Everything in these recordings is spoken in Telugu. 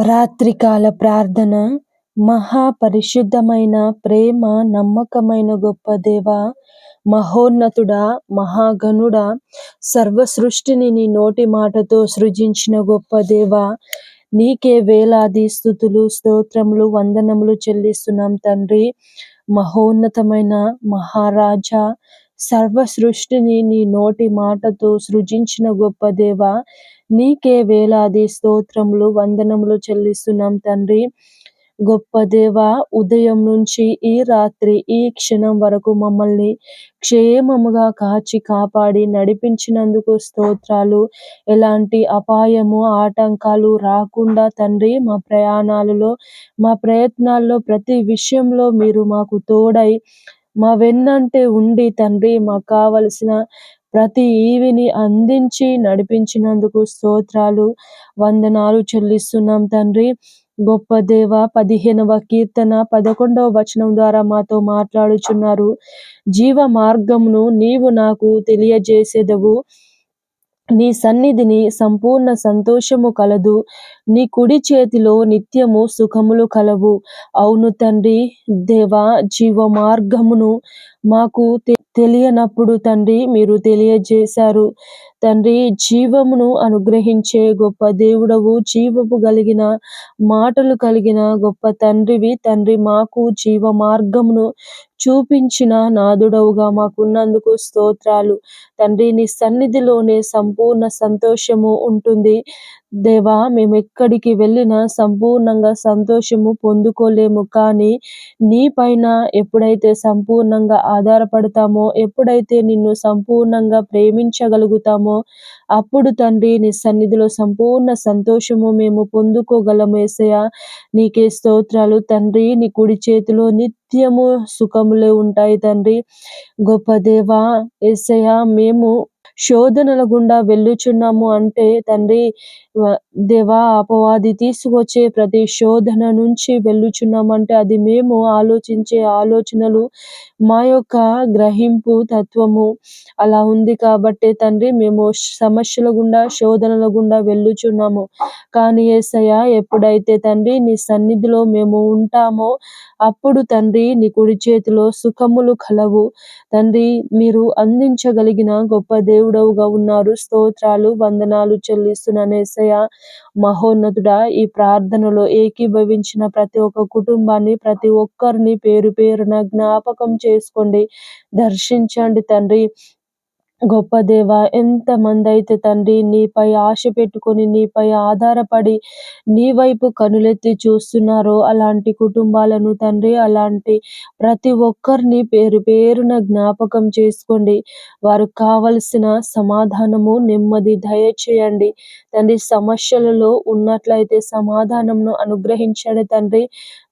రాత్రికాల ప్రార్థన మహాపరిశుద్ధమైన ప్రేమ నమ్మకమైన గొప్ప దేవ మహోన్నతుడా మహాగణుడా సర్వ సృష్టిని నీ నోటి మాటతో సృజించిన గొప్ప దేవ నీకే వేలాది స్థుతులు స్తోత్రములు వందనములు చెల్లిస్తున్నాం తండ్రి. మహోన్నతమైన మహారాజా సర్వ సృష్టిని నీ నోటి మాటతో సృజించిన గొప్ప దేవ నీకే వేలాది స్తోత్రములు వందనములు చెల్లిస్తున్నాం తండ్రి. గొప్ప దేవ ఉదయం నుంచి ఈ రాత్రి ఈ క్షణం వరకు మమ్మల్ని క్షేమముగా కాచి కాపాడి నడిపించినందుకు స్తోత్రాలు. ఎలాంటి అపాయము ఆటంకాలు రాకుండా తండ్రి మా ప్రయాణాలలో మా ప్రయత్నాల్లో ప్రతి విషయంలో మీరు మాకు తోడై మా వెన్నంటే ఉండి తండ్రి మాకు కావలసిన ప్రతి ఈవిని అందించి నడిపించినందుకు స్తోత్రాలు వందనాలు చెల్లిస్తున్నాం తండ్రి. గొప్ప దేవ పదిహేనవ కీర్తన పదకొండవ వచనం ద్వారా మాతో మాట్లాడుచున్నారు. జీవ మార్గమును నీవు నాకు తెలియజేసేదవు. నీ సన్నిధిని సంపూర్ణ సంతోషము కలదు. నీ కుడి చేతిలో నిత్యము సుఖములు కలవు. అవును తండ్రి దేవా జీవ మార్గమును మాకు తెలియనప్పుడు తండ్రి మీరు తెలియజేశారు. తండ్రి జీవమును అనుగ్రహించే గొప్ప దేవుడవు జీవము కలిగిన మాటలు కలిగిన గొప్ప తండ్రివి. తండ్రి మాకు జీవ మార్గమును చూపించిన నాదుడవుగా మాకున్నందుకు స్తోత్రాలు. తండ్రి నీ సన్నిధిలోనే సంపూర్ణ సంతోషము ఉంటుంది. దేవా మేము ఎక్కడికి వెళ్ళినా సంపూర్ణంగా సంతోషము పొందుకోలేము. కానీ నీ పైన ఎప్పుడైతే సంపూర్ణంగా ఆధారపడతామో ఎప్పుడైతే నిన్ను సంపూర్ణంగా ప్రేమించగలుగుతామో అప్పుడు తండ్రి నీ సన్నిధిలో సంపూర్ణ సంతోషము మేము పొందుకోగలము ఏసయ నీకే స్తోత్రాలు. తండ్రి నీ కుడి చేతిలో నిత్యము సుఖములే ఉంటాయి తండ్రి. గొప్ప దేవా ఏసయ మేము శోధనల గుండా వెళ్ళుచున్నాము అంటే తండ్రి దేవా అపవాది తీసుకొచ్చే ప్రతి శోధన నుంచి వెళ్ళుచున్నామంటే అది మేము ఆలోచించే ఆలోచనలు మా యొక్క గ్రహింపు తత్వము అలా ఉంది కాబట్టి తండ్రి మేము సమస్యల గుండా శోధనల గుండా వెళ్ళుచున్నాము. కానీ ఏసయ్య ఎప్పుడైతే తండ్రి నీ సన్నిధిలో మేము ఉంటామో అప్పుడు తండ్రి నీ కుడి చేతిలో సుఖములు కలవు. తండ్రి మీరు అందించగలిగిన గొప్ప దేవుడవుగా ఉన్నారు. స్తోత్రాలు వందనాలు చెల్లిస్తున్నాను ఏసయ మహోన్నతుడా ఈ ప్రార్థనలో ఏకీభవించిన ప్రతి ఒక్క కుటుంబాన్ని ప్రతి ఒక్కరిని పేరు పేరున జ్ఞాపకం చేసుకోండి. దర్శించండి తండ్రి. గొప్ప దేవ ఎంతమంది అయితే తండ్రి నీపై ఆశ పెట్టుకొని నీపై ఆధారపడి నీ వైపు కనులెత్తి చూస్తున్నారో అలాంటి కుటుంబాలను తండ్రి అలాంటి ప్రతి ఒక్కరిని పేరు పేరున జ్ఞాపకం చేసుకోండి. వారు కావలసిన సమాధానము నెమ్మది దయచేయండి. తండ్రి సమస్యలలో ఉన్నట్లయితే సమాధానంను అనుగ్రహించండి తండ్రి.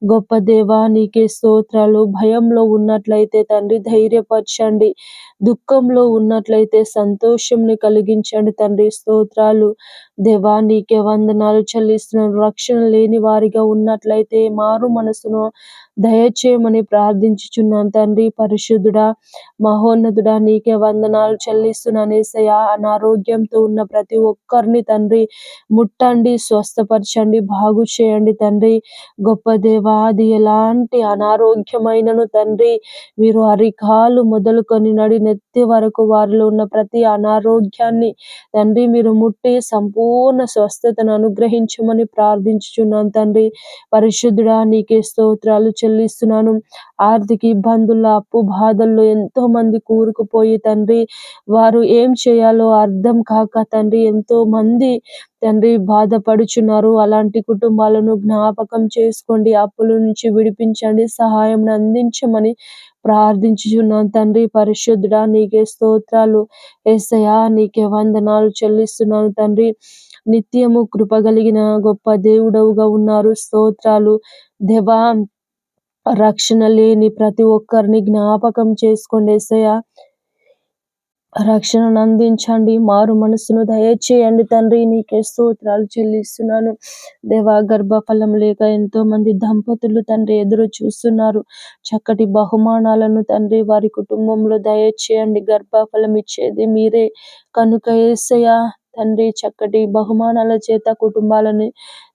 గొప్ప దేవా నీకే స్తోత్రాలు. భయంలో ఉన్నట్లయితే తండ్రి ధైర్యపరచండి. దుఃఖంలో ఉన్నట్లయితే సంతోషంని కలిగించండి తండ్రి. స్తోత్రాలు. దేవా నీకే వందనాలు చెల్లిస్తున్నాను. రక్షణ లేని వారిగా ఉన్నట్లయితే మారు మనసును దయచేయమని ప్రార్థించుచున్నాను తండ్రి. పరిశుద్ధుడా మహోన్నతుడా నీకే వందనాలు చెల్లిస్తున్నాను. ఏసయ అనారోగ్యంతో ఉన్న ప్రతి ఒక్కరిని తండ్రి ముట్టండి స్వస్థపరచండి బాగు చేయండి తండ్రి. గొప్ప దేవాది ఎలాంటి అనారోగ్యమైనను తండ్రి? మీరు అరికాలు మొదలుకొని నడి నెత్తి వరకు వారిలో ఉన్న ప్రతి అనారోగ్యాన్ని తండ్రి మీరు ముట్టి సంపూర్ణ స్వస్థతను అనుగ్రహించమని ప్రార్థించుచున్నాను తండ్రి. పరిశుద్ధుడా నీకే స్తోత్రాలు చెల్లిస్తున్నాను. ఆర్థిక ఇబ్బందుల్లో అప్పు బాధల్లో ఎంతో మంది కూరుకుపోయి తండ్రి వారు ఏం చేయాలో అర్థం కాక తండ్రి ఎంతో మంది తండ్రి బాధపడుచున్నారు. అలాంటి కుటుంబాలను జ్ఞాపకం చేసుకోండి. అప్పుల నుంచి విడిపించండి. సహాయం అందించమని ప్రార్థించుచున్నాను తండ్రి. పరిశుద్ధుడా నీకే స్తోత్రాలు. ఏసయా నీకే వందనాలు చెల్లిస్తున్నాను తండ్రి. నిత్యము కృపగలిగిన గొప్ప దేవుడవుగా ఉన్నారు. స్తోత్రాలు. దేవా రక్షణ లేని ప్రతి ఒక్కరిని జ్ఞాపకం చేసుకోండి ఏసయ్య. రక్షణను అందించండి మారు మనసును దయచేయండి తండ్రి. నీకే స్తోత్రాలు చెల్లిస్తున్నాను. దేవా గర్భఫలం లేక ఎంతో మంది దంపతులు తండ్రి ఎదురు చూస్తున్నారు. చక్కటి బహుమానాలను తండ్రి వారి కుటుంబంలో దయచేయండి. గర్భఫలం ఇచ్చేది మీరే. కనుక ఏసయ్య తండ్రి చక్కటి బహుమానాల చేత కుటుంబాలని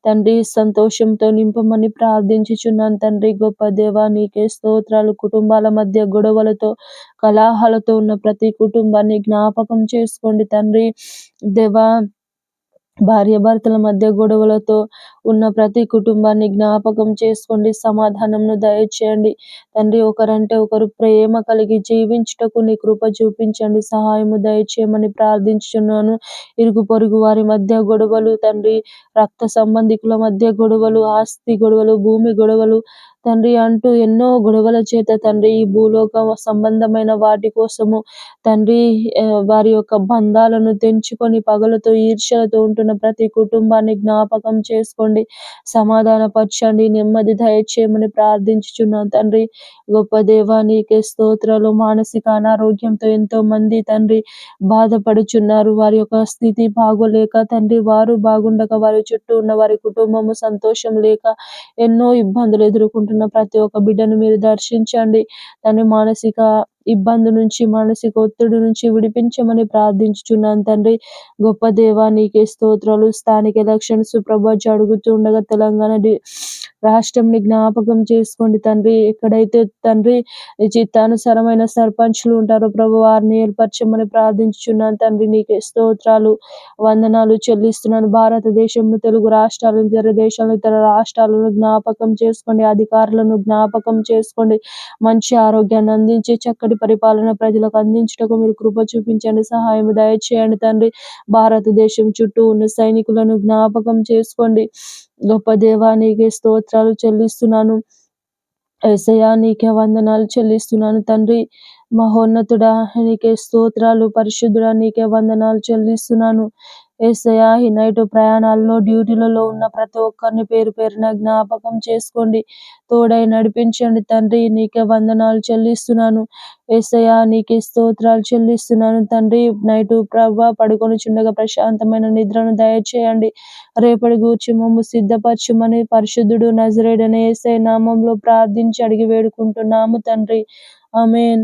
తండ్రి సంతోషంతో నింపమని ప్రార్థించుచున్నాను. తండ్రి గొప్ప దేవా నీకే స్తోత్రాలు. కుటుంబాల మధ్య గొడవలతో కలహాలతో ఉన్న ప్రతి కుటుంబాన్ని జ్ఞాపకం చేసుకోండి. తండ్రి దేవా భార్యాభర్తల మధ్య గొడవలతో ఉన్న ప్రతి కుటుంబాన్ని జ్ఞాపకం చేసుకోండి సమాధానంను దయచేయండి. తండ్రి ఒకరంటే ఒకరు ప్రేమ కలిగి జీవించుటకు నీ కృప చూపించండి సహాయము దయచేయమని ప్రార్థించున్నాను ఇరుగు పొరుగు వారి మధ్య గొడవలు తండ్రి రక్త సంబంధికుల మధ్య గొడవలు ఆస్తి గొడవలు భూమి గొడవలు తండ్రి అంటూ ఎన్నో గొడవల చేత తండ్రి ఈ భూలోక సంబంధమైన వాటి కోసము తండ్రి వారి యొక్క బంధాలను తెంచుకొని పగలతో ఈర్ష్యలతో ఉంటున్న ప్రతి కుటుంబాన్ని జ్ఞాపకం చేసుకోండి. సమాధానపరచండి. నెమ్మది దయచేయమని ప్రార్థించుచున్నాను. తండ్రి గొప్ప దేవా నీకే స్తోత్రాలు. మానసిక అనారోగ్యంతో ఎంతో మంది తండ్రి బాధపడుచున్నారు. వారి యొక్క స్థితి బాగోలేక తండ్రి వారు బాగుండక వారి చుట్టూ ఉన్న వారి కుటుంబము సంతోషం లేక ఎన్నో ఇబ్బందులు ఎదుర్కొంటున్న ప్రతి ఒక్క బిడ్డను మీరు దర్శించండి. తండ్రి మానసిక ఇబ్బంది నుంచి మానసిక ఒత్తిడి నుంచి విడిపించమని ప్రార్థించుచున్నాను తండ్రి. గొప్ప దేవా నీకే స్తోత్రాలు స్థానిక ఎలక్షన్స్ ప్రభా జరుగుతుండగా తెలంగాణ రాష్ట్రంని జ్ఞాపకం చేసుకోండి తండ్రి. ఎక్కడైతే తండ్రి చిత్తానుసరమైన సర్పంచులు ఉంటారో ప్రభు వారిని ఏర్పరచమని ప్రార్థించున్నాను తండ్రి. నీకే స్తోత్రాలు వందనాలు చెల్లిస్తున్నాను. భారతదేశంలో తెలుగు రాష్ట్రాలు ఇతర దేశాలు ఇతర రాష్ట్రాలను జ్ఞాపకం చేసుకోండి. అధికారులను జ్ఞాపకం చేసుకోండి. మంచి ఆరోగ్యాన్ని అందించి చక్కటి పరిపాలన ప్రజలకు అందించటకు మీరు కృప చూపించండి. సహాయం దయచేయండి తండ్రి. భారతదేశం చుట్టూ ఉన్న సైనికులను జ్ఞాపకం చేసుకోండి. గొప్ప దేవానికి స్తోత్రాలు చెల్లిస్తున్నాను. ఏసయ్యా నీకే వందనాలు చెల్లిస్తున్నాను తండ్రి. మహోన్నతుడా నీకే స్తోత్రాలు పరిశుద్ధుడా నీకే వందనాలు చెల్లిస్తున్నాను. ఏసయా ఈ నైట్ ప్రయాణాల్లో డ్యూటీలలో ఉన్న ప్రతి ఒక్కరిని పేరు పేరున జ్ఞాపకం చేసుకోండి. తోడై నడిపించండి తండ్రి నీకే వందనాలు చెల్లిస్తున్నాను. ఏసయా నీకే స్తోత్రాలు చెల్లిస్తున్నాను తండ్రి. నైటు ప్రభా పడుకొని చుండగా ప్రశాంతమైన నిద్రను దయచేయండి. రేపటి గూర్చి మమ్ము సిద్ధపరచమని పరిశుద్ధుడు నజరేడని ఏసై నామంలో ప్రార్థించి అడిగి వేడుకుంటున్నాము తండ్రి. ఆమెన్.